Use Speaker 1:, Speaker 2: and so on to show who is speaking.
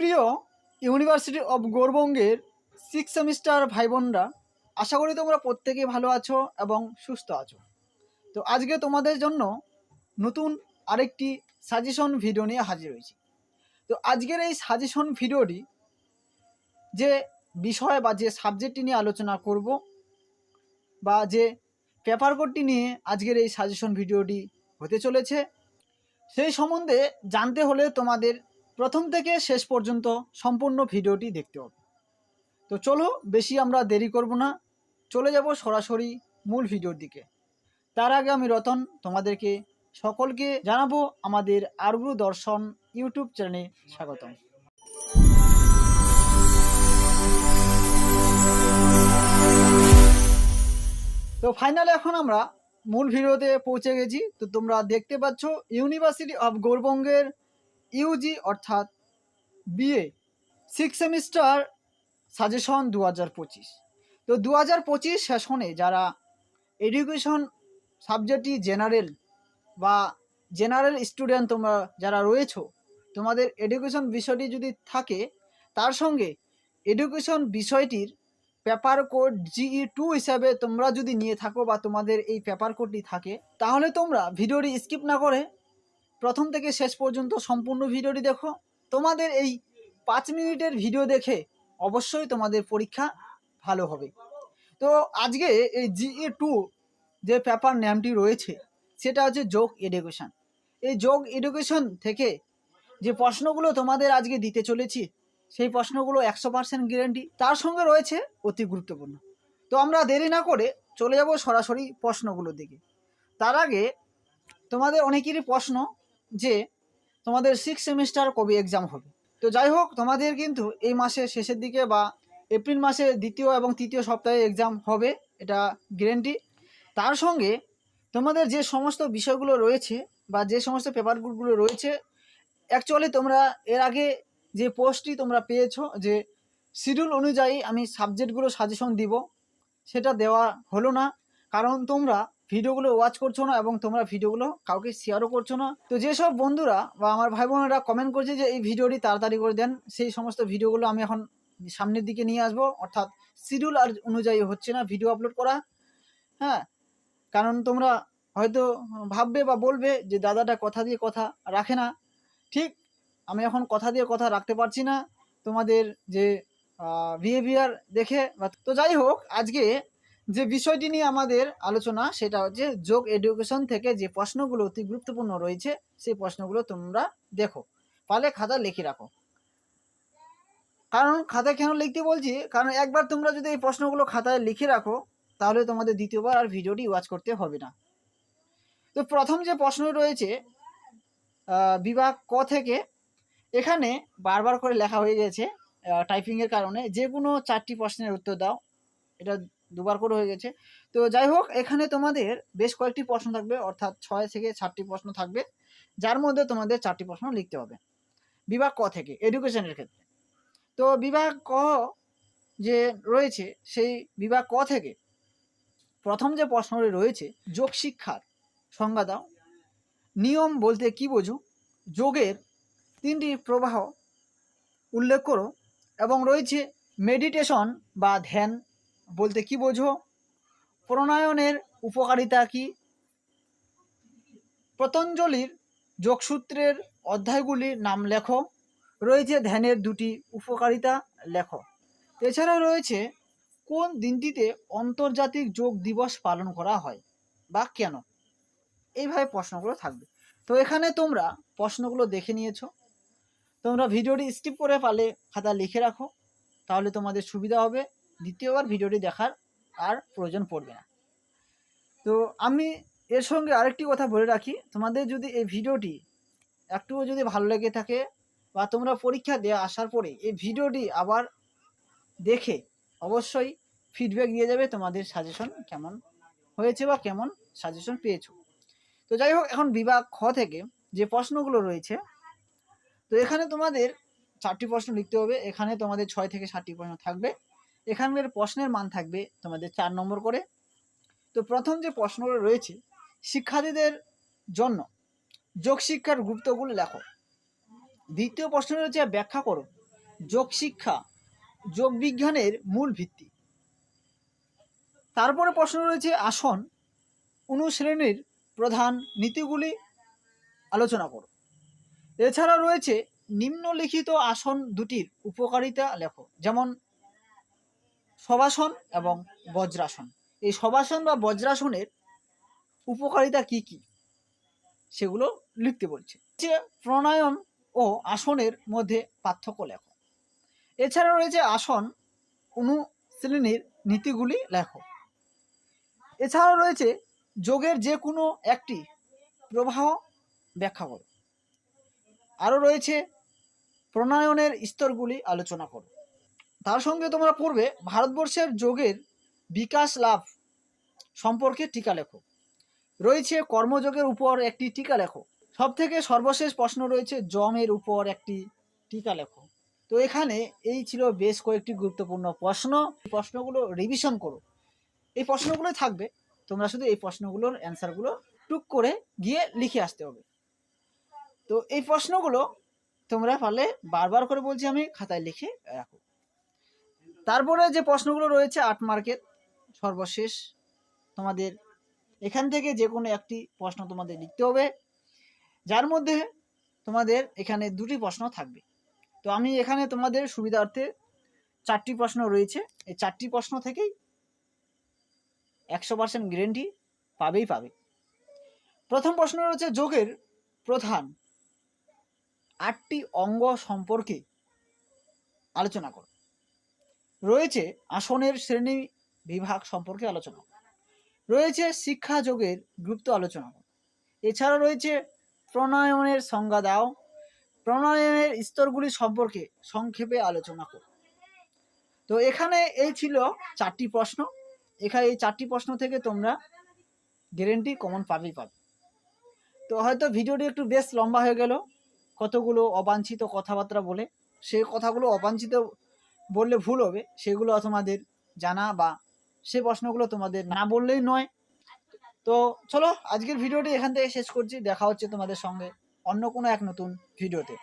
Speaker 1: প্রিয় university of গৌরবঙ্গের six semester ভাই বোনরা, আশা করি তোমরা প্রত্যেকেই ভালো আছো এবং সুস্থ আছো। তো আজকে তোমাদের জন্য নতুন আরেকটি সাজেশন ভিডিও নিয়ে হাজির হয়েছি। তো আজকের এই সাজেশন ভিডিওটি যে বিষয় বা যে সাবজেক্টটি নিয়ে আলোচনা করব বা যে পেপার কোডটি নিয়ে আজকের এই সাজেশন ভিডিওটি হতে চলেছে, সেই সম্বন্ধে জানতে হলে তোমাদের প্রথম থেকে শেষ পর্যন্ত সম্পূর্ণ ভিডিওটি দেখতে হবে। তো চলো বেশি আমরা দেরি করব না। চলে যাব সরাসরি মূল ভিডিওর দিকে। তার আগে আমি রতন তোমাদেরকে সকলকে জানাব আমাদের আরগুরু দর্শন ইউটিউব চ্যানেলে স্বাগতম। তো ফাইনালে এখন আমরা মূল ভিডিওতে পৌঁছে গেছি। তো তোমরা দেখতে পাচ্ছ ইউনিভার্সিটি অফ গৌরবঙ্গের ইউজি অর্থাৎ বিএ সিক্স সেমিস্টার সাজেশন দু হাজার পঁচিশ। তো দু হাজার পঁচিশ সেশনে যারা এডুকেশন সাবজেক্টটি জেনারেল বা জেনারেল স্টুডেন্ট তোমরা যারা রয়েছো, তোমাদের এডুকেশন বিষয়টি যদি থাকে, তার সঙ্গে এডুকেশন বিষয়টির পেপার কোড জিই টু হিসাবে তোমরা যদি নিয়ে থাকো বা তোমাদের এই পেপার কোডটি থাকে, তাহলে তোমরা ভিডিওটি স্কিপ না করে প্রথম থেকে শেষ পর্যন্ত সম্পূর্ণ ভিডিওটি দেখো। তোমাদের এই পাঁচ মিনিটের ভিডিও দেখে অবশ্যই তোমাদের পরীক্ষা ভালো হবে। তো আজকে এই জিই টু যে পেপার নামটি রয়েছে, সেটা হচ্ছে যোগ এডুকেশন এই যোগ এডুকেশন থেকে যে প্রশ্নগুলো তোমাদের আজকে দিতে চলেছি, সেই প্রশ্নগুলো একশো পার্সেন্ট গ্যারেন্টি তার সঙ্গে রয়েছে অতি গুরুত্বপূর্ণ। তো আমরা দেরি না করে চলে যাব সরাসরি প্রশ্নগুলোর দিকে। তার আগে তোমাদের অনেকেরই প্রশ্ন যে তোমাদের সিক্স সেমিস্টার কবে এক্সাম হবে। তো যাই হোক তোমাদের কিন্তু এই মাসের শেষের দিকে বা এপ্রিল মাসে দ্বিতীয় এবং তৃতীয় সপ্তাহে এক্সাম হবে, এটা গ্যারেন্টি তার সঙ্গে তোমাদের যে সমস্ত বিষয়গুলো রয়েছে বা যে সমস্ত পেপারগুলো রয়েছে অ্যাকচুয়ালি তোমরা এর আগে যে পোস্টটি তোমরা পেয়েছ যে শিডিউল অনুযায়ী আমি সাবজেক্টগুলো সাজেশন দিব, সেটা দেওয়া হলো না। কারণ তোমরা ভিডিওগুলো ওয়াচ করছ না এবং তোমরা ভিডিওগুলো কাউকে শেয়ারও করছ না, তো যেসব বন্ধুরা বা আমার ভাই বোনেরা কমেন্ট করছে যে এই ভিডিওটি তাড়াতাড়ি করে দেন, সেই সমস্ত ভিডিওগুলো আমি এখন সামনের দিকে নিয়ে আসব, অর্থাৎ শিডিউল আর অনুযায়ী হচ্ছে না ভিডিও আপলোড করা হ্যাঁ? কারণ তোমরা হয়তো ভাববে বা বলবে যে দাদাটা কথা দিয়ে কথা রাখে না, ঠিক? আমি এখন কথা দিয়ে কথা রাখতে পারছি না তোমাদের যে বিহেভিয়ার দেখে, তো যাই হোক, আজকে যে বিষয়টি নিয়ে আমাদের আলোচনা, সেটা হচ্ছে যোগ এডুকেশন থেকে যে প্রশ্নগুলো অতি গুরুত্বপূর্ণ রয়েছে, সেই প্রশ্নগুলো তোমরা দেখো। পালে খাতা লিখে রাখো। কারণ খাতায় কেন লিখতে বলছি? কারণ একবার তোমরা যদি এই প্রশ্নগুলো খাতায় লিখে রাখো, তাহলে তোমাদের দ্বিতীয়বার আর ভিডিওটি ওয়াচ করতে হবে না। তো প্রথম যে প্রশ্ন রয়েছে বিভাগ ক থেকে, এখানে বারবার করে লেখা হয়ে গেছে টাইপিংয়ের কারণে। যে কোনো চারটি প্রশ্নের উত্তর দাও। এটা দুবার করে হয়ে গেছে। তো যাই হোক, এখানে তোমাদের বেশ কয়েকটি প্রশ্ন থাকবে, অর্থাৎ ছয় থেকে সাতটি প্রশ্ন থাকবে, যার মধ্যে তোমাদের চারটি প্রশ্ন লিখতে হবে। বিভাগ ক থেকে এডুকেশনের ক্ষেত্রে। তো বিভাগ ক যে রয়েছে, সেই বিভাগ ক থেকে প্রথম যে প্রশ্নটি রয়েছে, যোগ শিক্ষার সংজ্ঞা দাও। নিয়ম বলতে কি বোঝো? যোগের তিনটি প্রবাহ উল্লেখ করো এবং রয়েছে মেডিটেশন বা ধ্যান বলতে কি বোঝো? প্রণয়নের উপকারিতা কি? পতঞ্জলির যোগসূত্রের অধ্যায়গুলির নাম লেখো। রয়েছে ধ্যানের দুটি উপকারিতা লেখো। এছাড়া রয়েছে কোন দিনটিতে আন্তর্জাতিক যোগ দিবস পালন করা হয় বা কেন? এইভাবে প্রশ্নগুলো থাকবে। তো এখানে তোমরা প্রশ্নগুলো দেখে নিয়েছো। তোমরা ভিডিওটি স্কিপ করে পালে খাতা লিখে রাখো। তাহলে তোমাদের সুবিধা হবে। দ্বিতীয়বার ভিডিওটি দেখার আর প্রয়োজন পড়বে না। তো আমি এর সঙ্গে আরেকটি কথা বলে রাখি, তোমাদের যদি এই ভিডিওটি একটুও যদি ভালো লেগে থাকে বা তোমরা পরীক্ষা দেওয়া আসার পরে এই ভিডিওটি আবার দেখে অবশ্যই ফিডব্যাক দিয়ে যাবে তোমাদের সাজেশন কেমন হয়েছে বা কেমন সাজেশন পেয়েছ। তো যাই হোক, এখন বিভাগ খ থেকে যে প্রশ্নগুলো রয়েছে, তো এখানে তোমাদের চারটি প্রশ্ন লিখতে হবে। এখানে তোমাদের ছয় থেকে সাতটি প্রশ্ন থাকবে। এখানকার প্রশ্নের মান থাকবে তোমাদের চার নম্বর করে। তো প্রথম যে প্রশ্নগুলো রয়েছে, শিক্ষার্থীদের জন্য যোগ শিক্ষার গুরুত্বগুলো লেখো। দ্বিতীয় প্রশ্ন রয়েছে, ব্যাখ্যা করো। যোগ শিক্ষা যোগ বিজ্ঞানের মূল ভিত্তি। তারপরে প্রশ্ন রয়েছে, আসন অনুশ্রেণীর প্রধান নীতিগুলি আলোচনা করো। এছাড়া রয়েছে, নিম্নলিখিত আসন দুটির উপকারিতা লেখো। যেমন শবাসন এবং বজ্রাসন। এই শবাসন বা বজ্রাসনের উপকারিতা কি কি? সেগুলো লিখতে বলছে। যে প্রাণায়াম ও আসনের মধ্যে পার্থক্য লেখো। এছাড়া রয়েছে আসন অনুশীলনীর নীতিগুলি লেখো। এছাড়াও রয়েছে যোগের যে কোনো একটি প্রবাহ ব্যাখ্যা করো। আরও রয়েছে প্রণয়নের স্তরগুলি আলোচনা করো। তার সঙ্গে তোমরা পড়বে ভারতবর্ষের যোগের বিকাশ লাভ সম্পর্কে টিকা লেখো। রয়েছে কর্মযোগের উপর একটি টিকা লেখো। সব থেকে সর্বশেষ প্রশ্ন রয়েছে জমের উপর একটি টিকা লেখো। তো এখানে এই ছিল বেশ কয়েকটি গুরুত্বপূর্ণ প্রশ্ন। প্রশ্নগুলো রিভিশন করো। এই প্রশ্নগুলোই থাকবে। তোমরা শুধু এই প্রশ্নগুলোর অ্যান্সারগুলো টুক করে গিয়ে লিখে আসতে হবে। তো এই প্রশ্নগুলো তোমরা পারলে বারবার করে বলছি আমি, খাতায় লিখে রাখো। তারপরে যে প্রশ্নগুলো রয়েছে আট মার্কের, সর্বশেষ তোমাদের এখান থেকে যে কোনো একটি প্রশ্ন তোমাদের লিখতে হবে, যার মধ্যে তোমাদের এখানে দুটি প্রশ্ন থাকবে। তো আমি এখানে তোমাদের সুবিধার্থে চারটি প্রশ্ন রয়েছে, এই চারটি প্রশ্ন থেকেই একশো পার্সেন্ট গ্যারেন্টি পাবেই পাবে। প্রথম প্রশ্ন রয়েছে যোগের প্রধান আটটি অঙ্গ সম্পর্কে আলোচনা করো। রয়েছে আসনের শ্রেণি বিভাগ সম্পর্কে আলোচনা। রয়েছে শিক্ষা যোগের গুরুত্ব আলোচনা। এছাড়া রয়েছে প্রণয়নের সংজ্ঞা দাও। প্রণয়নের স্তরগুলি সম্পর্কে সংক্ষেপে আলোচনা করো। তো এখানে এই ছিল চারটি প্রশ্ন। এখানে এই চারটি প্রশ্ন থেকে তোমরা গ্যারেন্টি কমন পাবেই পাবে। তো হয়তো ভিডিওটি একটু বেশ লম্বা হয়ে গেল। কতগুলো অবাঞ্ছিত কথাবার্তা বলে সেই কথাগুলো অবাঞ্ছিত বললে ভুল হবে, সেগুলো তোমাদের জানা বা সে প্রশ্নগুলো তোমাদের না বললেই নয়। তো চলো, আজকের ভিডিওটি এখান থেকে শেষ করছি। দেখা হচ্ছে তোমাদের সঙ্গে অন্য কোনো এক নতুন ভিডিওতে।